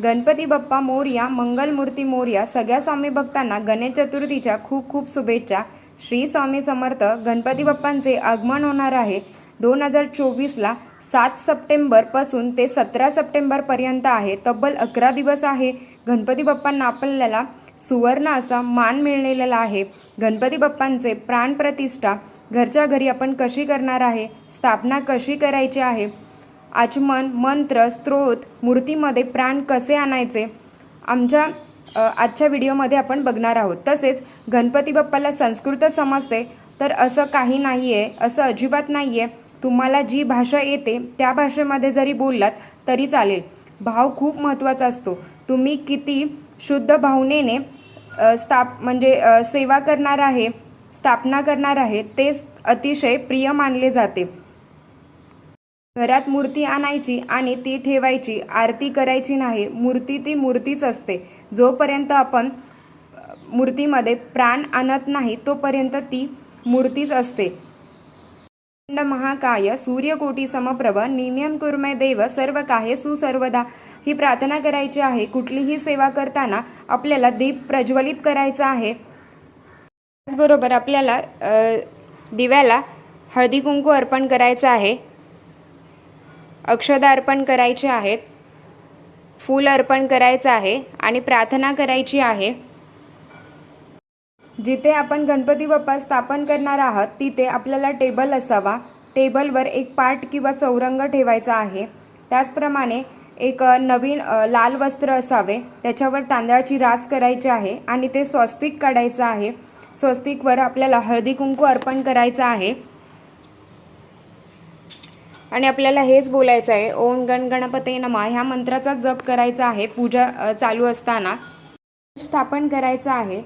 गणपती बाप्पा मोरया मंगलमूर्ती मोरया सगळ्या स्वामी भक्तांना गणेश चतुर्थीच्या खूप खूप शुभेच्छा. श्री स्वामी समर्थ गणपती बाप्पांचे आगमन होणार आहे दोन हजार चोवीसला सात सप्टेंबरपासून ते सतरा सप्टेंबरपर्यंत आहे. तब्बल अकरा दिवस आहे. गणपती बाप्पांना आपल्याला सुवर्ण असा मान मिळलेला आहे. गणपती बाप्पांचे प्राणप्रतिष्ठा घरच्या घरी आपण कशी करणार आहे? स्थापना कशी करायची आहे? आचमन मंत्र स्त्रोत मूर्तीमध्ये प्राण कसे आणायचे? आमच्या आजच्या व्हिडिओमध्ये आपण बघणार आहोत. तसेच गणपती बाप्पाला संस्कृत समजते तर असं काही नाही आहे असं अजिबात नाही आहे तुम्हाला जी भाषा येते त्या भाषेमध्ये जरी बोललात तरी चालेल. भाव खूप महत्त्वाचा असतो. तुम्ही किती शुद्ध भावनेने स्थाप म्हणजे सेवा करणार आहे स्थापना करणार आहे तेच अतिशय प्रिय मानले जाते. घरात मूर्ती आणायची आणि ती ठेवायची आरती करायची नाही मूर्ती ती मूर्तीच असते. जोपर्यंत आपण मूर्तीमध्ये प्राण आणत नाही तोपर्यंत ती मूर्तीच असते. महाकाय सूर्यकोटी समप्रभ नियम कुर्मय देव सर्व काहे सुसर्वदा ही प्रार्थना करायची आहे कुठलीही सेवा करताना आपल्याला दीप प्रज्वलित करायचा आहे. त्याचबरोबर आपल्याला दिव्याला हळदी कुंकू अर्पण करायचं आहे. अक्षदा अर्पण करायचे आहेत फूल अर्पण करायचं आहे आणि प्रार्थना करायची आहे. जिथे आपण गणपती बाप्पा स्थापन करणार आहात तिथे आपल्याला टेबल असावा. टेबलवर एक पाट किंवा चौरंग ठेवायचा आहे. त्याचप्रमाणे एक नवीन लाल वस्त्र असावे. त्याच्यावर तांदळाची रास करायची आहे आणि ते स्वस्तिक काढायचं आहे. स्वस्तिकवर आपल्याला हळदी कुंकू अर्पण करायचं आहे. आणि आपल्याला हेच बोलायचं आहे ओम गण गणपते नमा. ह्या मंत्राचा जप करायचा आहे पूजा चालू असताना. स्थापन करायचं आहे.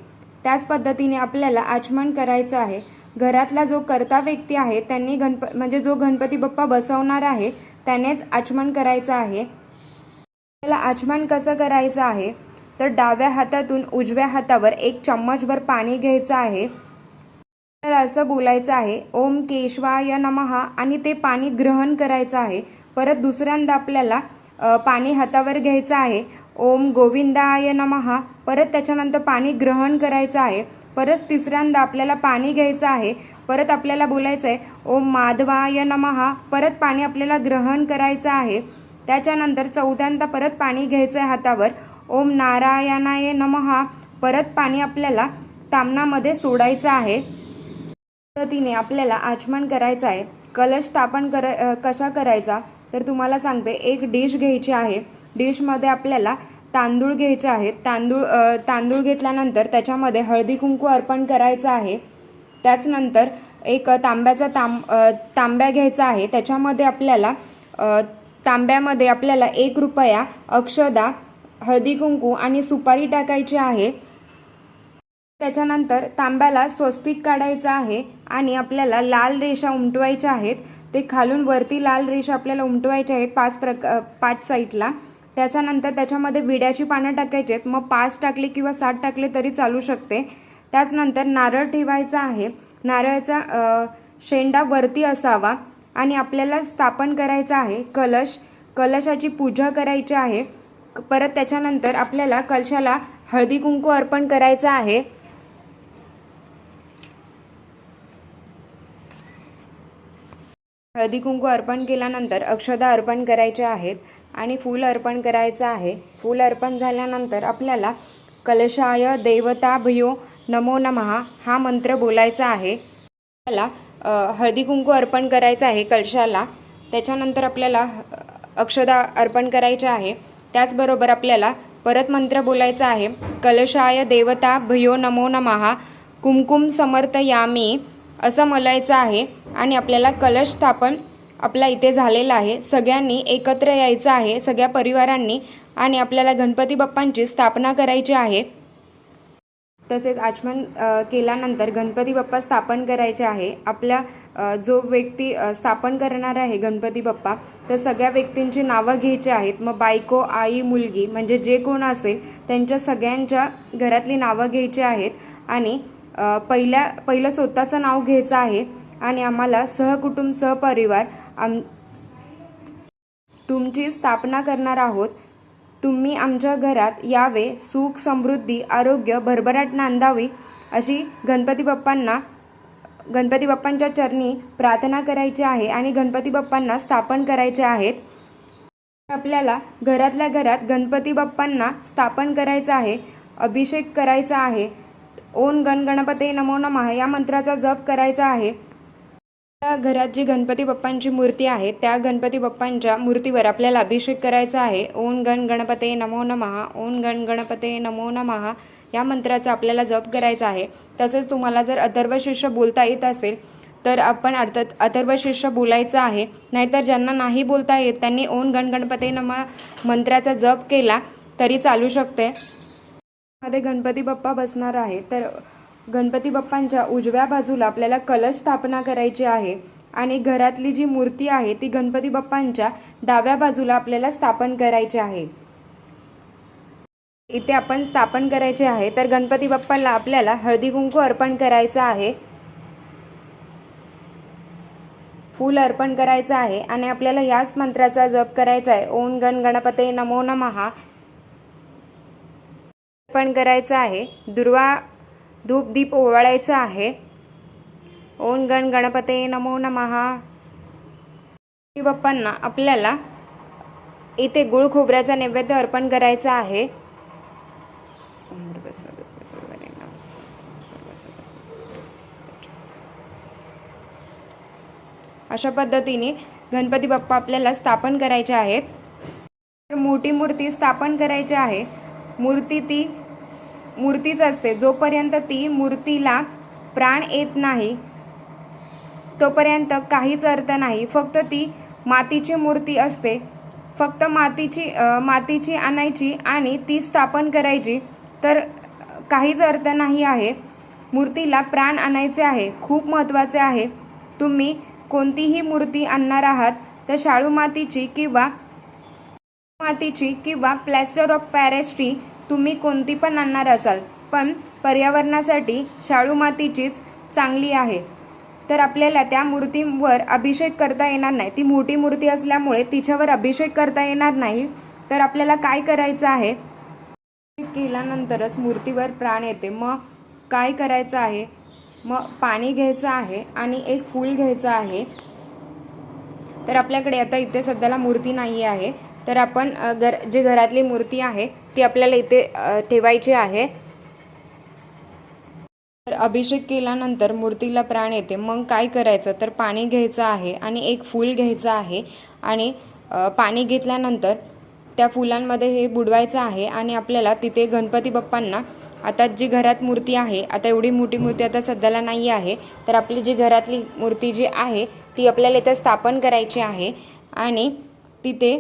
त्याच पद्धतीने आपल्याला आचमन करायचं आहे. घरातला जो कर्ता व्यक्ती आहे त्यांनी गणप म्हणजे जो गणपती बाप्पा बसवणार आहे त्यानेच आचमन करायचं आहे. आपल्याला आचमन कसं करायचं आहे? तर डाव्या हातातून उजव्या हातावर एक चम्मचभर पाणी घ्यायचं आहे. आपल्याला असं बोलायचं आहे ओम केशवाय नमहा आणि ते पाणी ग्रहण करायचं आहे. परत दुसऱ्यांदा आपल्याला पाणी हातावर घ्यायचं आहे. ओम गोविंदाय नमहा परत त्याच्यानंतर पाणी ग्रहण करायचं आहे. परत तिसऱ्यांदा आपल्याला पाणी घ्यायचं आहे. परत आपल्याला बोलायचं आहे ओम माधवाय नमहा परत पाणी आपल्याला ग्रहण करायचं आहे. त्याच्यानंतर चौथ्यांदा परत पाणी घ्यायचं आहे हातावर. ओम नारायणाय नमहा परत पाणी आपल्याला तामणामध्ये सोडायचं आहे. पद्धतीने आपल्याला आचमन करायचं आहे कलश स्थापन कर कशा करायचा तर तुम्हाला सांगते. एक डिश घ्यायची आहे. डिशमध्ये आपल्याला तांदूळ घ्यायचे आहेत. तांदूळ तांदूळ घेतल्यानंतर त्याच्यामध्ये हळदी कुंकू अर्पण करायचं आहे. त्याचनंतर एक तांब्याचा तांब तांब्या घ्यायचा आहे. त्याच्यामध्ये आपल्याला तांब्यामध्ये आपल्याला एक रुपया अक्षदा हळदी कुंकू आणि सुपारी टाकायची आहे. त्याच्यानंतर तांब्याला स्वस्तिक काढायचं आहे आणि आपल्याला लाल रेषा उमटवायच्या आहेत. ते खालून वरती लाल रेषा आपल्याला उमटवायच्या आहेत पाच प्रक पाच साईडला. त्याच्यानंतर त्याच्यामध्ये विड्याची पानं टाकायची आहेत. मग पाच टाकले किंवा सात टाकले तरी चालू शकते. त्याचनंतर नारळ ठेवायचा आहे. नारळाचा शेंडा वरती असावा आणि आपल्याला स्थापन करायचं आहे कलश. कलशाची पूजा करायची आहे. परत त्याच्यानंतर आपल्याला कलशाला हळदी कुंकू अर्पण करायचं आहे. हळदी कुंकू अर्पण केल्यानंतर अक्षदा अर्पण करायचे आहेत आणि फूल अर्पण करायचं आहे. फूल अर्पण झाल्यानंतर आपल्याला कलशाय देवता भयो नमो नमहा हा मंत्र बोलायचा आहे. आपल्याला हळदीकुंकू हळदी कुंकू अर्पण करायचं आहे कलशाला. त्याच्यानंतर आपल्याला अक्षदा अर्पण करायचे आहे. त्याचबरोबर आपल्याला परत मंत्र बोलायचा आहे. कलशाय देवता भयो नमो नमहा कुमकुम समर्थयामी असं म्हणायचं आहे. आणि आपल्याला कलश स्थापन आपला इथे झालेला आहे. सगळ्यांनी एकत्र यायचं आहे. सगळ्या परिवारांनी आणि आपल्याला गणपती बाप्पांची स्थापना करायची आहे. तसेच आचमन केल्यानंतर गणपती बाप्पा स्थापन करायचे आहे. आपल्या जो व्यक्ती स्थापन करणार आहे गणपती बाप्पा तर सगळ्या व्यक्तींची नावं घ्यायची आहेत. मग बायको आई मुलगी म्हणजे जे कोण असेल त्यांच्या सगळ्यांच्या घरातली नावं घ्यायची आहेत. आणि पहिल्या पहिलं स्वतःचं नाव घ्यायचं आहे. आणि आम्हाला सहकुटुंब सहपरिवार आम तुमची स्थापना करणार आहोत. तुम्ही आमच्या घरात यावे. सुख समृद्धी आरोग्य भरभराट नांदावी अशी गणपती बाप्पांना गणपती बाप्पांच्या चरणी प्रार्थना करायची आहे आणि गणपती बाप्पांना स्थापन करायचे आहेत. आपल्याला घरातल्या घरात गणपती बाप्पांना स्थापन करायचं आहे अभिषेक करायचा आहे ओन गण गणपते नमो नमः या मंत्राचा जप करायचा आहे. घरात जी गणपती बाप्पांची मूर्ती आहे त्या गणपती बाप्पांच्या मूर्तीवर आपल्याला अभिषेक करायचा आहे. ओम गण गणपते नमो नमहा ओम गण गणपते नमो नमहा या मंत्राचा आपल्याला जप करायचा आहे. तसेच तुम्हाला जर अथर्व शिष्य बोलता येत असेल तर आपण अर्थ अथर्व शिष्य बोलायचं आहे. नाहीतर ज्यांना नाही बोलता येत त्यांनी ओम गण गणपते नमा मंत्राचा जप केला तरी चालू शकते. मध्ये गणपती बाप्पा बसणार आहे. तर गणपती बाप्पांच्या उजव्या बाजूला आपल्याला कलश स्थापना करायची आहे आणि घरातली जी मूर्ती आहे ती गणपती बाप्पांच्या डाव्या बाजूला आपल्याला स्थापन करायची आहे. इथे आपण स्थापन करायचे आहे तर गणपती बाप्पाला आपल्याला हळदी कुंकू अर्पण करायचं आहे. फूल अर्पण करायचं आहे आणि आपल्याला याच मंत्राचा जप करायचा आहे. ओम गण गणपते नमो नमः. अर्पण करायचं आहे. दुर्वा धूप दीप ओवाळायचं आहे. ओम गण गणपते नमो नमः. बाप्पांना आपल्याला इथे गुळ खोबऱ्याचा नैवेद्य अर्पण करायचा आहे. अशा पद्धतीने गणपती बाप्पा आपल्याला स्थापन करायचे आहेत. तर मोठी मूर्ती स्थापन करायची आहे. मूर्ती ती मूर्तीच असते. जोपर्यंत ती मूर्तीला प्राण येत नाही तोपर्यंत काहीच अर्थ नाही. फक्त ती मातीची मूर्ती असते. फक्त मातीची मातीची आणायची आणि ती स्थापन करायची तर काहीच अर्थ नाही आहे. मूर्तीला प्राण आणायचे आहे. खूप महत्त्वाचे आहे. तुम्ही कोणतीही मूर्ती आणणार आहात तर शाळू मातीची किंवा मातीची किंवा प्लॅस्टर ऑफ पॅरेसची तुम्ही कोणती पण आणणार असाल पण पर्यावरणासाठी शाळू मातीचीच चांगली आहे. तर आपल्याला त्या मूर्तीवर अभिषेक करता येणार नाही. ती मोठी मूर्ती असल्यामुळे तिच्यावर अभिषेक करता येणार नाही. तर आपल्याला काय करायचं आहे? अभिषेक केल्यानंतरच मूर्तीवर प्राण येते. मग काय करायचं आहे? मग पाणी घ्यायचं आहे आणि एक फूल घ्यायचं आहे. तर आपल्याकडे आता इथे सध्याला मूर्ती नाही आहे. तर आपण घर जी घरातली मूर्ती आहे ती आपल्याला इथे ठेवायची आहे. तर अभिषेक केल्यानंतर मूर्तीला प्राण येते. मग काय करायचं? तर पाणी घ्यायचं आहे आणि एक फूल घ्यायचं आहे आणि पाणी घेतल्यानंतर त्या फुलांमध्ये हे बुडवायचं आहे आणि आपल्याला तिथे गणपती बाप्पांना आता जी घरात मूर्ती आहे आता एवढी मोठी मूर्ती आता सध्याला नाही आहे तर आपली जी घरातली मूर्ती जी आहे ती आपल्याला इथं स्थापन करायची आहे आणि तिथे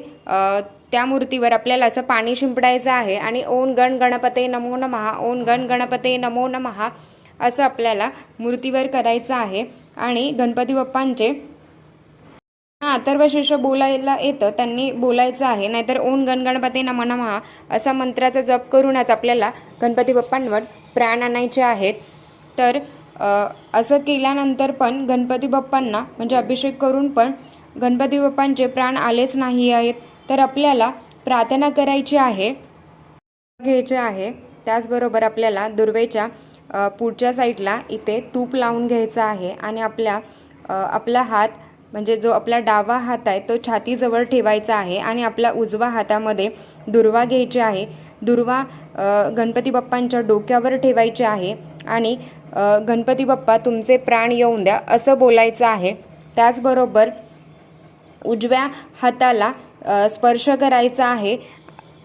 त्या मूर्तीवर आपल्याला असं पाणी शिंपडायचं आहे आणि ओम गण गणपते नमो नमहा ओम गण गणपते नमो नमहा असं आपल्याला मूर्तीवर करायचं आहे. आणि गणपती बाप्पांचे हा अथर्व शिष्य बोलायला येतं त्यांनी बोलायचं आहे. नाहीतर ओम गण गणपती नमः नमहा असा मंत्राचा जप करूनच आपल्याला गणपती बाप्पांवर प्राण आणायचे आहेत. तर असं केल्यानंतर पण गणपती बाप्पांना म्हणजे अभिषेक करून पण गणपती बाप्पांचे प्राण आलेच नाही आहेत तर आपल्याला प्रार्थना करायची आहे घ्यायचे आहे. त्याचबरोबर आपल्याला दुर्वेच्या पुढच्या साईडला इथे तूप लावून घ्यायचं आहे आणि आपल्या आपला हात म्हणजे जो आपला डावा हात आहे तो छातीजवळ ठेवायचा आहे आणि आपल्या उजवा हातामध्ये दुर्वा घ्यायची आहे. दुर्वा गणपती बाप्पांच्या डोक्यावर ठेवायची आहे आणि गणपती बाप्पा तुमचे प्राण येऊन द्या असं बोलायचं आहे. त्याचबरोबर उजव्या हाताला स्पर्श करायचा आहे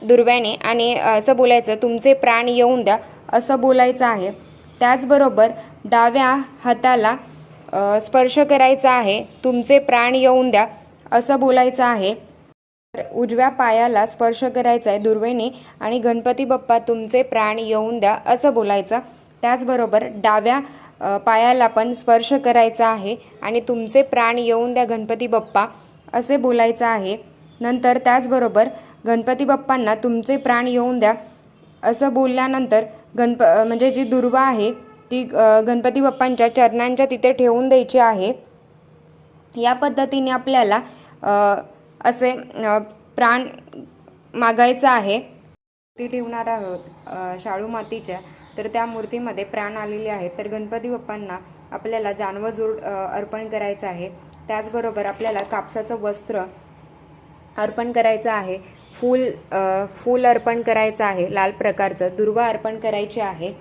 दुर्व्याने आणि असं बोलायचं तुमचे प्राण येऊन द्या असं बोलायचं आहे. त्याचबरोबर डाव्या हाताला स्पर्श करायचा आहे तुमचे प्राण येऊन द्या असं बोलायचं आहे. तर उजव्या पायाला स्पर्श करायचा आहे दुर्वेने आणि गणपती बाप्पा तुमचे प्राण येऊन द्या असं बोलायचं. त्याचबरोबर डाव्या पायाला पण स्पर्श करायचा आहे आणि तुमचे प्राण येऊन द्या गणपती बाप्पा असे बोलायचं आहे. नंतर त्याचबरोबर गणपती बाप्पांना तुमचे प्राण येऊन द्या. असं बोलल्यानंतर गणप म्हणजे जी दुर्वा आहे ती गणपती बाप्पांच्या चरणांच्या तिथे ठेवून द्यायची आहे. या पद्धतीने आपल्याला असे प्राण मागायचं आहे. ती ठेवणार आहोत शाळू मातीच्या. तर त्या मूर्तीमध्ये प्राण आलेले आहेत. तर गणपती बाप्पांना आपल्याला जानवजूड अर्पण करायचं आहे. त्याचबरोबर आपल्याला कापसाचं वस्त्र अर्पण करायचं आहे. फूल फूल अर्पण करायचं आहे लाल प्रकारचं. दुर्वा अर्पण करायची आहे.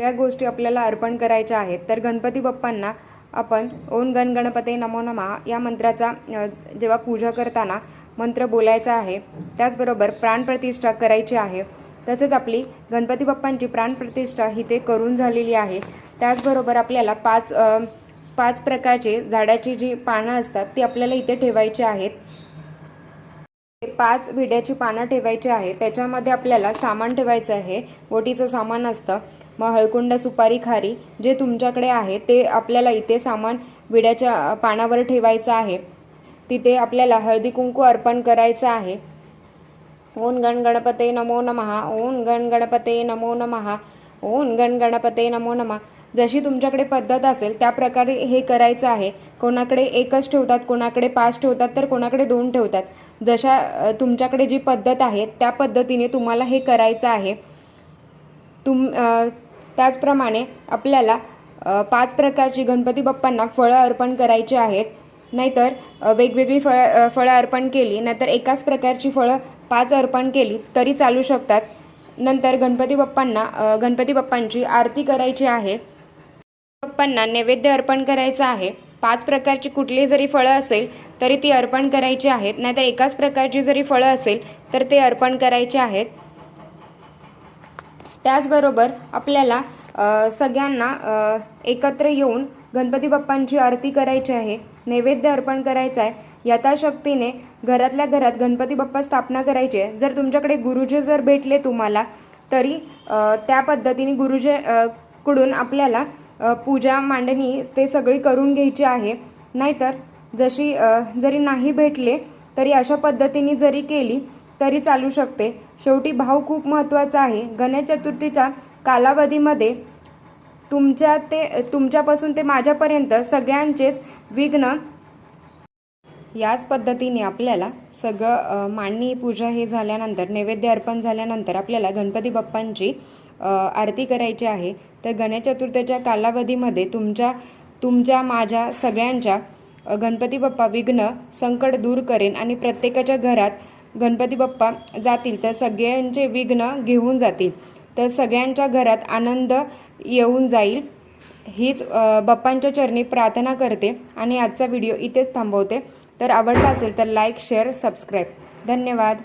या गोष्टी आपल्याला अर्पण करायच्या आहेत. तर गणपती बाप्पांना आपण ओम गण गणपते नमो नमः या मंत्राचा जेव्हा पूजा करताना मंत्र बोलायचा आहे त्याचबरोबर प्राणप्रतिष्ठा करायची आहे. तसेच आपली गणपती बाप्पांची प्राणप्रतिष्ठा ही ते करून झालेली आहे. त्याचबरोबर आपल्याला पाच पाच प्रकारचे झाडाची जी पानं असतात ती आपल्याला इथे ठेवायची आहेत. पाच विड्याची पानं ठेवायची आहे त्याच्यामध्ये आपल्याला सामान ठेवायचं आहे. बोटीचं सामान असतं. मग हळकुंड सुपारी खारी जे तुमच्याकडे आहे ते आपल्याला इथे सामान विड्याच्या पानावर ठेवायचं आहे. तिथे आपल्याला हळदी कुंकू अर्पण करायचं आहे. ओन गण गणपते नमो नमहा ओन गण गणपते नमो नमहा ओन गण गणपते नमो नमः. जशी तुमच्याकडे पद्धत असेल त्या प्रकारे हे करायचं आहे. कोणाकडे एकच ठेवतात कोणाकडे पाच ठेवतात तर कोणाकडे दोन ठेवतात. जशा तुमच्याकडे जी पद्धत आहे त्या पद्धतीने तुम्हाला हे करायचं आहे. तुम त्याचप्रमाणे आपल्याला पाच प्रकारची गणपती बाप्पांना फळं अर्पण करायची आहेत. नाहीतर वेगवेगळी फळं फळं अर्पण केली नाहीतर एकाच प्रकारची फळं पाच अर्पण केली तरी चालू शकतात. नंतर गणपती बाप्पांना गणपती बाप्पांची आरती करायची आहे. बाप्पांना नैवेद्य अर्पण करायचं आहे. पाच प्रकारची कुठली जरी फळं असेल तरी ती अर्पण करायची आहेत. नाहीतर एकाच प्रकारची जरी फळं असेल तर ते अर्पण करायचे आहेत. त्याचबरोबर आपल्याला सगळ्यांना एकत्र येऊन गणपती बाप्पांची आरती करायची आहे. नैवेद्य अर्पण करायचं आहे. यथाशक्तीने घरातल्या घरात गणपती बाप्पा स्थापना करायची. आहे जर तुमच्याकडे गुरुजी जर भेटले तुम्हाला तरी त्या पद्धतीने गुरुजी कडून आपल्याला पूजा मांडणी ते सगळी करून घ्यायची आहे. नाहीतर जशी जरी नाही भेटले तरी अशा पद्धतीने जरी केली तरी चालू शकते. शेवटी भाव खूप महत्त्वाचा आहे. गणेश चतुर्थीच्या कालावधीमध्ये तुमच्या ते तुमच्यापासून ते माझ्यापर्यंत सगळ्यांचेच विघ्न याच पद्धतीने आपल्याला सगळं मांडणी पूजा हे झाल्यानंतर नैवेद्य अर्पण झाल्यानंतर आपल्याला गणपती बाप्पांची आरती करायची आहे. तर गणेश चतुर्थीच्या कालावधीमध्ये तुमच्या तुमच्या माझ्या सगळ्यांच्या गणपती बाप्पा विघ्न संकट दूर करेन आणि प्रत्येकाच्या घरात गणपती बाप्पा जातील तर सगळ्यांचे विघ्न घेऊन जातील. तर सगळ्यांच्या घरात आनंद येऊन जाईल. हीच बाप्पांच्या चरणी प्रार्थना करते आणि आजचा व्हिडिओ इथेच थांबवते. तर आवडला असेल तर लाईक शेअर सबस्क्राईब. धन्यवाद.